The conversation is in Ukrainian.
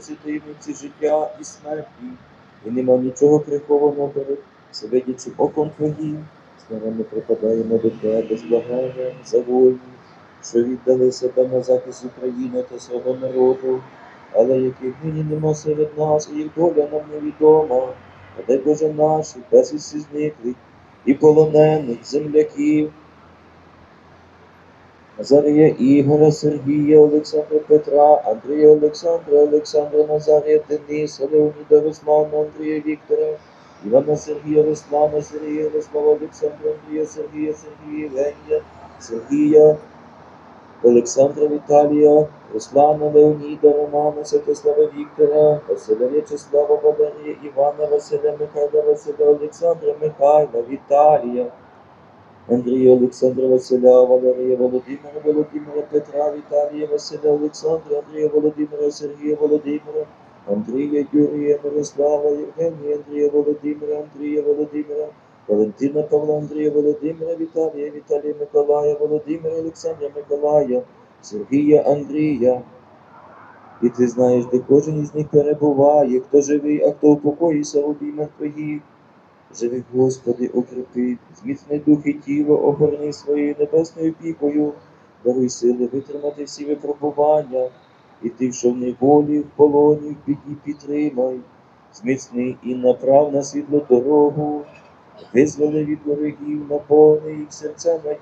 таємниці життя і смерті, і нема нічого прихованого перед всевидячим оком Твоїм. Слава ми припадаємо до Тебе з благанням за воїнів, що віддали себе на захист України та свого народу, але яких нині нема серед нас, і їх доля нам невідома. А дай Боже наших, безвісті зниклих і полонених земляків, Назарія Ігоря, Сергія, Олександра Петра, Андрія Олександра, Олександра Назарія, Дениса, Леоніда Руслана, Андрія Віктора, Івана Сергія, Руслана, Сергія, Ярослава, Олександра, Андрія, Сергія, Сергія, Євгенія, Сергія, Олександра Віталія, Руслана, Леоніда, Романа, Святослава Віктора, Василя В'ячеслава, Валерія, Івана, Василя, Михайла, Василя, Олександра, Михайла, Віталія, Андрія Олександра Василя, Валерія Володимира, Володимира Петра, Віталія Василя Олександра, Андрія Володимира, Сергія Володимира, Андрія Юрія Мирослава, Євгенія, Андрія Володимира, Андрія Володимира, Валентина Павла, Андрія Володимира, Віталія, Віталія Миколая, Володимира, Олександра Миколая, Сергія Андрія. І ти знаєш, де кожен із них перебуває, хто живий, а хто в обіймах твоїх. Живи, Господи, укріпи, зміцни дух і тіло, огорни своєю небесною пікою, даруй сили витримати всі випробування, і тих, що в неволі, в полоні, в біді підтримай, зміцни і направ на світло дорогу, визволи від ворогів, наповни їх серця надії.